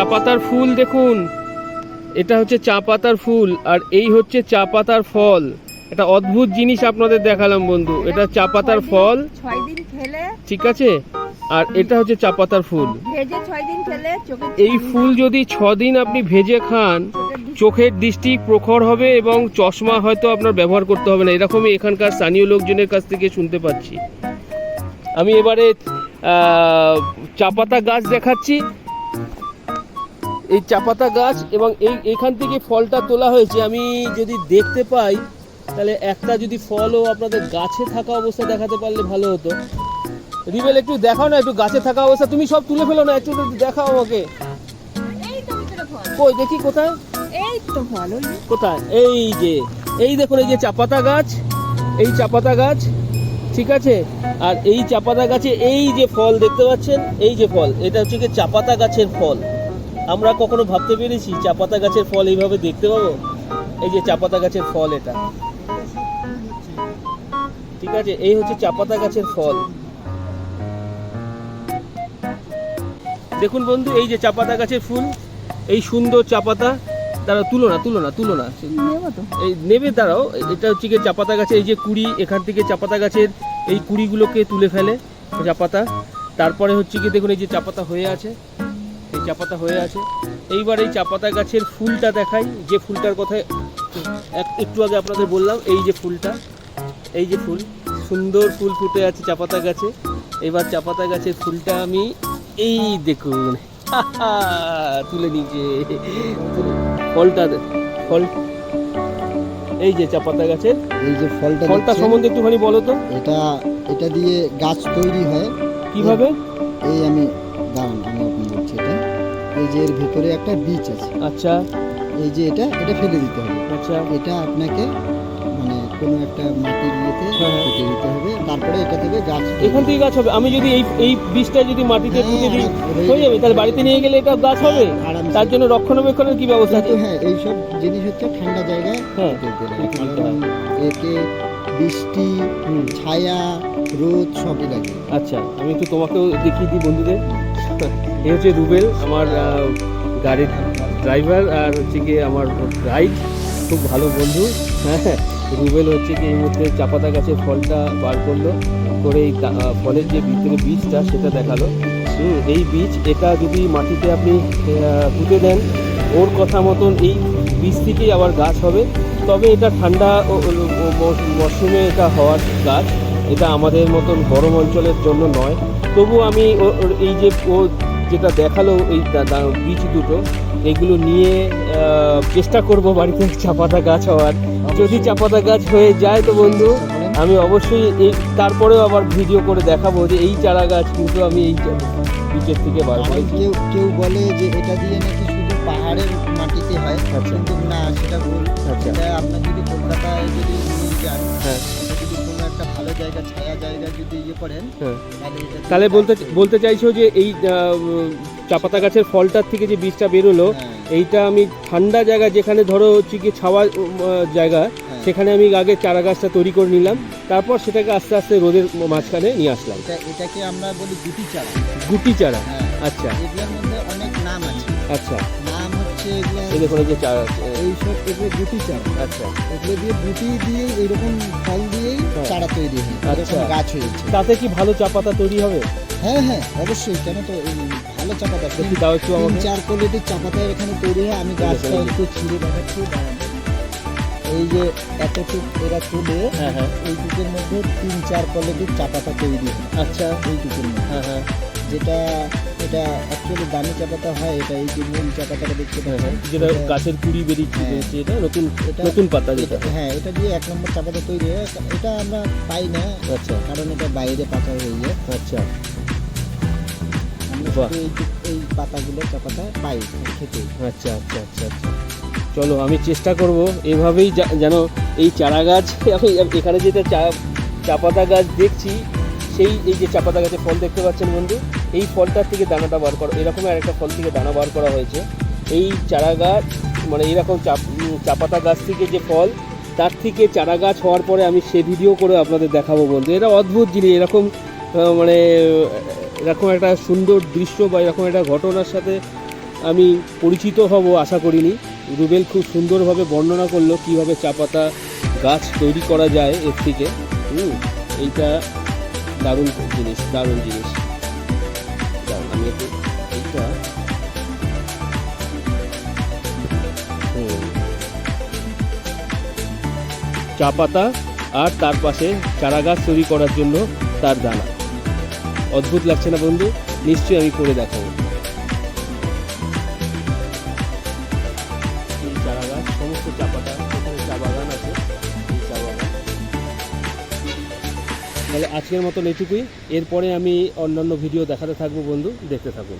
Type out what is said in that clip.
চা পাতার ফুল দেখুন। এটা হচ্ছে চা পাতার ফুল আর এই হচ্ছে চা পাতার ফল। এটা অদ্ভুত জিনিস আপনাদের দেখালাম বন্ধু এটা চা পাতার ফল। ঠিক আছে? আর এটা হচ্ছে চা পাতার ফুল এই ফুল যদি দিন আপনি ভেজে খান চোখের দৃষ্টি প্রখর হবে এবং চশমা হয়তো আপনার ব্যবহার করতে হবে না। এরকমই এখানকার স্থানীয় লোকজনের কাছ থেকে শুনতে পাচ্ছি। আমি এবারে চা পাতা গাছ দেখাচ্ছি। এই চাপাতা গাছ এবং এই এখান থেকে ফলটা তোলা হয়েছে আমি যদি দেখতে পাই তাহলে একটা যদি ফলও আপনাদের গাছে থাকা অবস্থা দেখাতে পারলে ভালো হতো। রিবেল একটু দেখাও না একটু গাছে থাকা অবস্থা। তুমি সব তুলে ফেলো না একটু দেখাও আমাকে। কই দেখি কোথায়? এই তো ফল কোথায়? এই যে এই দেখুন এই যে চাপাতা গাছ এই চাপাতা গাছ ঠিক আছে? আর এই চাপাতা গাছে এই যে ফল দেখতে পাচ্ছেন এই যে ফল এটা হচ্ছে কি চাপাতা গাছের ফল। আমরা কখনো ভাবতে পেরেছি চাপাতা গাছের ফল এইভাবে দেখতে পাবো? এই যে চাপাতা গাছের ফল এটা। ঠিক আছে এই হচ্ছে চাপাতা গাছের ফল। দেখুন বন্ধু এই যে চাপাতা গাছের ফুল এই সুন্দর চাপাতা তারা তুলো না তুলো না তুলো না। এই নেবে তারাও এটা হচ্ছে গিয়ে চাপাতা গাছে এই যে কুড়ি এখান থেকে চাপাতা গাছের এই কুড়িগুলোকে তুলে ফেলে চাপাতা। তারপরে হচ্ছে কি দেখুন এই যে চাপাতা হয়ে আছে। এই চাপাতা হয়ে আছে। এইবার এই চাপাতা গাছের ফুলটা দেখাই যে ফুলটার কথা এক- একটু আগে আপনাদের বললাম এই যে ফুলটা এই যে ফুল সুন্দর ফুল ফুটে আছে চাপাতা গাছে। এবার চাপাতা গাছের ফুলটা আমি এই দেখুন তুলে নিচে ফলটা ফল এই যে চাপাতা গাছের এই যে ফলটা ফলটা সম্বন্ধে একটুখানি বলো তো। এটা এটা দিয়ে গাছ তৈরি হয়। কীভাবে? এই আমি দাঁড়ান আমি আপনাকে বলছি এটা। এই যে এর ভেতরে একটা বীজ আছে। আচ্ছা। এই যে এটা এটা ফেলে দিতে হবে। আচ্ছা। এটা আপনাকে মানে কোনো একটা মাটির ইয়েতে হ্যাঁ, হ্যাঁ। পুঁতে দিতে হবে। তারপরে এটা থেকে গাছ এখান থেকে গাছ হবে। আমি যদি এই এই বীজটা যদি মাটিতে হ্যাঁ, পুঁতে দিই হয়ে হয়ে যাবে। তাহলে বাড়িতে নিয়ে গেলে এটা গাছ হবে? তার জন্য রক্ষণাবেক্ষণের কি ব্যবস্থা আছে? হ্যাঁ এইসব জিনিস হচ্ছে ঠান্ডা জায়গায় হ্যাঁ, একে বৃষ্টি ছায়া রোদ সবই লাগে। আচ্ছা আমি একটু তোমাকেও দেখিয়ে দিই বন্ধুদের। এই হচ্ছে রুবেল, আমার গাড়ির ড্রাইভার আর হচ্ছে কি আমার রাইড খুব ভালো বন্ধু। হ্যাঁ রুবেল হচ্ছে কি এই মুহূর্তে চাপাতা গাছের ফলটা বার করল, করে এই ফলের যে ভিতরে বীজটা সেটা দেখাল। এই বীজ, এটা যদি মাটিতে আপনি পুঁতে দেন, ওর কথা মতন এই বীজ থেকেই আবার গাছ হবে। তবে এটা ঠান্ডা মরশুমে এটা হওয়ার গাছ। এটা আমাদের মতন গরম অঞ্চলের জন্য নয়। তবু আমি এই যে ও যেটা দেখাল এই বীজ দুটো এগুলো নিয়ে চেষ্টা করব বাড়িতে চাপাতা গাছ হওয়ার। যদি চাপাতা গাছ হয়ে যায় তো বন্ধু আমি অবশ্যই এই তারপরেও আবার ভিডিও করে দেখাবো যে এই চারা গাছ কিন্তু আমি এই বীজের থেকে বার করেছি। কেউ কেউ বলে যে এটা দিয়ে নাকি শুধু পাহাড়ের মাটিতে হয় আচ্ছা। কিন্তু না সেটা ভুল। আচ্ছা। আপনার যদি কলকাতায় যদি নিয়ে যান হ্যাঁ। জায়গা ছায়া জায়গা যদি ইয়ে করেন হ্যাঁ। তাহলে বলতে বলতে চাইছো যে এই চাপাতা গাছের ফলটার থেকে যে বীজটা বেরোলো হ্যাঁ, এইটা আমি ঠান্ডা জায়গা যেখানে ধরো হচ্ছে কি ছাওয়া জায়গা হ্যাঁ। সেখানে আমি আগে চারা গাছটা তৈরি করে নিলাম তারপর সেটাকে আস্তে আস্তে রোদের মাঝখানে নিয়ে আসলাম। এটাকে আমরা বলি গুটি চারা। গুটি চারা? আচ্ছা। এগুলোর মধ্যে অনেক নাম আছে। আচ্ছা। এই দেখুন এই যে চারা এইসব এগুলো গুটি চারা আচ্ছা। এগুলো দিয়ে গুটি দিয়ে এইরকম ফল দিয়েই হ্যাঁ। চারা তৈরি হয়। আচ্ছা। গাছ হয়েছে। তাতে কি ভালো চা পাতা তৈরি হবে? হ্যাঁ হ্যাঁ অবশ্যই। কেন তো ভালো চাপাতা দেখি দাও একটু তিন আমাকে। চার কোয়ালিটির চাপাতা এখানে তৈরি হয়। আমি গাছটা একটু ছিঁড়ে দেখাচ্ছি এই যে এতটুক এরা তুলে হ্যাঁ হ্যাঁ। এইটুকের মধ্যে তিন চার কোয়ালিটির চা পাতা তৈরি হয়। আচ্ছা। এইটুকুর মধ্যে। হ্যাঁ হ্যাঁ। যেটা এটা অ্যাকচুয়ালি দামি চাপাতা হয় এটা এই যে মূল চাপাতাটা দেখতে হ্যাঁ পাচ্ছেন। যেটা গাছের কুড়ি বেরিয়েছে হ্যাঁ। এটা নতুন এটা- নতুন পাতা যেটা। হ্যাঁ এটা দিয়ে এক নম্বর চাপাতা তৈরি হয়। এটা আমরা পাই না আচ্ছা। কারণ এটা বাইরে পাতা হয়ে যায়। আচ্ছা। এই পাতাগুলো চাপাতা পাই খেতে। আচ্ছা আচ্ছা আচ্ছা আচ্ছা। চলো আমি চেষ্টা করব এভাবেই যেন এই চারা গাছ আমি এখানে যেটা চা চা পাতা গাছ দেখছি সেই এই যে চা পাতা গাছের ফল দেখতে পাচ্ছেন বন্ধু এই ফলটার থেকে দানাটা বার করা। এরকম একটা ফল থেকে দানা বার করা হয়েছে। এই চারা গাছ মানে এরকম চা উম, চা পাতা গাছ থেকে যে ফল তার থেকে চারা গাছ হওয়ার পরে আমি সে ভিডিও করে আপনাদের দেখাবো বন্ধু। এটা অদ্ভুত জিনিস এরকম মানে এরকম একটা সুন্দর দৃশ্য বা এরকম একটা ঘটনার সাথে আমি পরিচিত হব আশা করিনি। রুবেল খুব সুন্দরভাবে বর্ণনা করল কীভাবে চা পাতা গাছ তৈরি করা যায় এর থেকে। এইটা দারুণ জিনিস দারুণ জিনিস। আমি চা পাতা আর তার পাশে চারা গাছ তৈরি করার জন্য তার দানা। অদ্ভুত লাগছে না বন্ধু? নিশ্চয়ই আমি করে দেখাবো। তাহলে আজকের মতন এটুকুই। এরপরে আমি অন্যান্য ভিডিও দেখাতে থাকব বন্ধু দেখতে থাকুন।